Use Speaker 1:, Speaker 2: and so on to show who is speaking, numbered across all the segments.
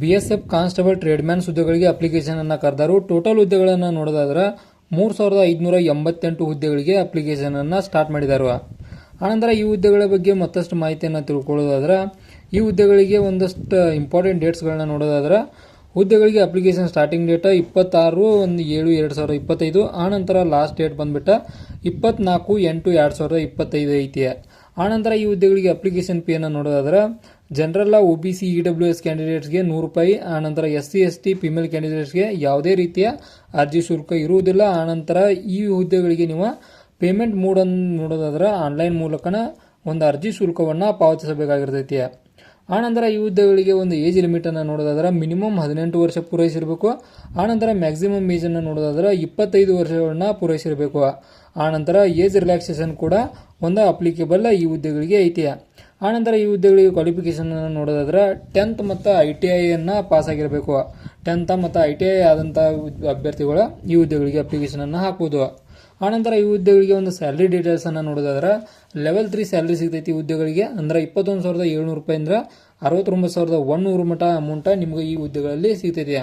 Speaker 1: B S F constable tradesman ಹುದ್ದೆಗಳಿಗೆ application ಅನ್ನು ಕರೆದರು. ಟೋಟಲ್ ಹುದ್ದೆಗಳನ್ನು ನೋಡೋದಾದ್ರೆ ಮೂರು ಸಾವಿರದ ಐದುನೂರ ಎಂಬತ್ತೆಂಟು ಹುದ್ದೆಗಳಿಗೆ ಅಪ್ಲಿಕೇಶನ್ ಅನ್ನು ಸ್ಟಾರ್ಟ್ ಮಾಡಿದ್ದಾರೆ ಆನಂತರ ಈ ಹುದ್ದೆಗಳ ಬಗ್ಗೆ ಮತ್ತಷ್ಟು ಮಾಹಿತಿಯನ್ನು ತಿಳ್ಕೊಳ್ಳೋದಾದ್ರೆ, ಈ ಹುದ್ದೆಗಳಿಗೆ ಒಂದಷ್ಟು ಇಂಪಾರ್ಟೆಂಟ್ ಡೇಟ್ಸ್ಗಳನ್ನ ನೋಡೋದಾದ್ರೆ, ಹುದ್ದೆಗಳಿಗೆ ಅಪ್ಲಿಕೇಶನ್ ಸ್ಟಾರ್ಟಿಂಗ್ ಡೇಟ್ ಇಪ್ಪತ್ತಾರು ಒಂದು ಏಳು ಎರಡು ಸಾವಿರದ ಇಪ್ಪತ್ತೈದು, ಆನಂತರ ಲಾಸ್ಟ್ ಡೇಟ್ ಬಂದ್ಬಿಟ್ಟು ಇಪ್ಪತ್ನಾಲ್ಕು ಎಂಟು ಎರಡು ಸಾವಿರದ ಇಪ್ಪತ್ತೈದು ಐತಿ. ಆನಂತರ ಈ ಹುದ್ದೆಗಳಿಗೆ ಅಪ್ಲಿಕೇಶನ್ ಫೀಯನ್ನು ನೋಡೋದಾದ್ರೆ general O B C E W S ಕ್ಯಾಂಡಿಡೇಟ್ಸ್ಗೆ ನೂರು ರೂಪಾಯಿ ಆನಂತರ S C S T female ಕ್ಯಾಂಡಿಡೇಟ್ಸ್ಗೆ ಯಾವುದೇ ರೀತಿಯ ಅರ್ಜಿ ಶುಲ್ಕ ಇರುವುದಿಲ್ಲ. ಆನಂತರ ಈ ಹುದ್ದೆಗಳಿಗೆ ನೀವು ಪೇಮೆಂಟ್ ಮೋಡನ್ನು ನೋಡೋದಾದ್ರೆ ಆನ್ಲೈನ್ ಮೂಲಕನ ಒಂದು ಅರ್ಜಿ ಶುಲ್ಕವನ್ನು ಪಾವತಿಸಬೇಕಾಗಿರ್ತೈತಿ. ಆನಂತರ ಈ ಹುದ್ದೆಗಳಿಗೆ ಒಂದು ಏಜ್ ಲಿಮಿಟನ್ನು ನೋಡೋದಾದ್ರೆ ಮಿನಿಮಮ್ ಹದಿನೆಂಟು ವರ್ಷ ಪೂರೈಸಿರಬೇಕು. ಆನಂತರ ಮ್ಯಾಕ್ಸಿಮಮ್ ಏಜನ್ನು ನೋಡೋದಾದ್ರೆ ಇಪ್ಪತ್ತೈದು ವರ್ಷಗಳನ್ನ ಪೂರೈಸಿರಬೇಕು. ಆನಂತರ ಏಜ್ ರಿಲ್ಯಾಕ್ಸೇಷನ್ ಕೂಡ ಒಂದು ಅಪ್ಲಿಕೇಬಲ್ ಈ ಹುದ್ದೆಗಳಿಗೆ ಐತಿ. ಆನಂತರ ಈ ಹುದ್ದೆಗಳಿಗೆ ಕ್ವಾಲಿಫಿಕೇಷನನ್ನು ನೋಡೋದಾದ್ರೆ ಟೆಂತ್ ಮತ್ತು ಐ ಟಿ ಐಯನ್ನು ಪಾಸ್ ಆಗಿರಬೇಕು. ಟೆಂತ್ ಮತ್ತು ಐ ಟಿ ಐ ಆದಂಥ ಅಭ್ಯರ್ಥಿಗಳು ಈ ಹುದ್ದೆಗಳಿಗೆ ಅಪ್ಲಿಕೇಶನನ್ನು ಹಾಕ್ಬೋದು. ಆನಂತರ ಈ ಹುದ್ದೆಗಳಿಗೆ ಒಂದು ಸ್ಯಾಲ್ರಿ ಡೀಟೇಲ್ಸನ್ನು ನೋಡೋದಾದ್ರೆ ಲೆವೆಲ್ ತ್ರೀ ಸ್ಯಾಲ್ರಿ ಸಿಗ್ತೈತಿ ಈ ಹುದ್ದೆಗಳಿಗೆ. ಅಂದ್ರೆ ಇಪ್ಪತ್ತೊಂದು ಸಾವಿರದ ಏಳ್ನೂರು ರೂಪಾಯಿಂದ ಅರವತ್ತೊಂಬತ್ತು ಸಾವಿರದ ಒನ್ನೂರು ಮಟ ಅಮೌಂಟ ನಿಮಗೆ ಈ ಹುದ್ದೆಗಳಲ್ಲಿ ಸಿಗ್ತೈತಿ.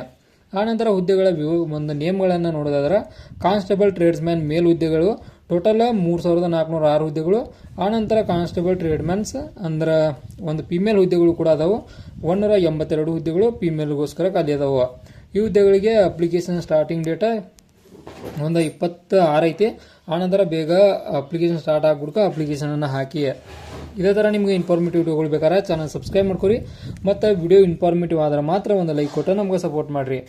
Speaker 1: ಆನಂತರ ಹುದ್ದೆಗಳ ವಿವ, ಒಂದು ನೇಮ್ಗಳನ್ನು ನೋಡೋದಾದ್ರೆ ಕಾನ್ಸ್ಟೇಬಲ್ ಟ್ರೇಡ್ಸ್ಮ್ಯಾನ್ ಮೇಲ್ ಹುದ್ದೆಗಳು ಟೋಟಲ್ ಮೂರು ಸಾವಿರದ ನಾಲ್ಕುನೂರ ಆರು ಹುದ್ದೆಗಳು. ಆನಂತರ ಕಾನ್ಸ್ಟೇಬಲ್ ಟ್ರೇಡ್ಮ್ಯಾನ್ಸ್ ಅಂದ್ರೆ ಒಂದು ಫಿಮೇಲ್ ಹುದ್ದೆಗಳು ಕೂಡ ಅದಾವು. ಒಂದೂರ ಎಂಬತ್ತೆರಡು ಹುದ್ದೆಗಳು ಫಿಮೇಲ್ಗೋಸ್ಕರ ಖಾಲಿ ಅದಾವು. ಈ ಹುದ್ದೆಗಳಿಗೆ ಅಪ್ಲಿಕೇಶನ್ ಸ್ಟಾರ್ಟಿಂಗ್ ಡೇಟ ಒಂದು ಇಪ್ಪತ್ತು ಆರು ಐತಿ. ಆನಂತರ ಬೇಗ ಅಪ್ಲಿಕೇಶನ್ ಸ್ಟಾರ್ಟ್ ಆಗ್ಬಿಡ್ಕ ಅಪ್ಲಿಕೇಶನನ್ನು ಹಾಕಿ. ಇದೇ ಥರ ನಿಮಗೆ ಇನ್ಫಾರ್ಮೇಟಿವ್ ವಿಡಿಯೋಗಳು ಬೇಕಾದ್ರೆ ಚಾನಲ್ ಸಬ್ಸ್ಕ್ರೈಬ್ ಮಾಡ್ಕೊರಿ. ಮತ್ತು ವಿಡಿಯೋ ಇನ್ಫಾರ್ಮೇಟಿವ್ ಆದ್ರೆ ಮಾತ್ರ ಒಂದು ಲೈಕ್ ಕೊಟ್ಟು ನಮ್ಗೆ ಸಪೋರ್ಟ್ ಮಾಡಿರಿ.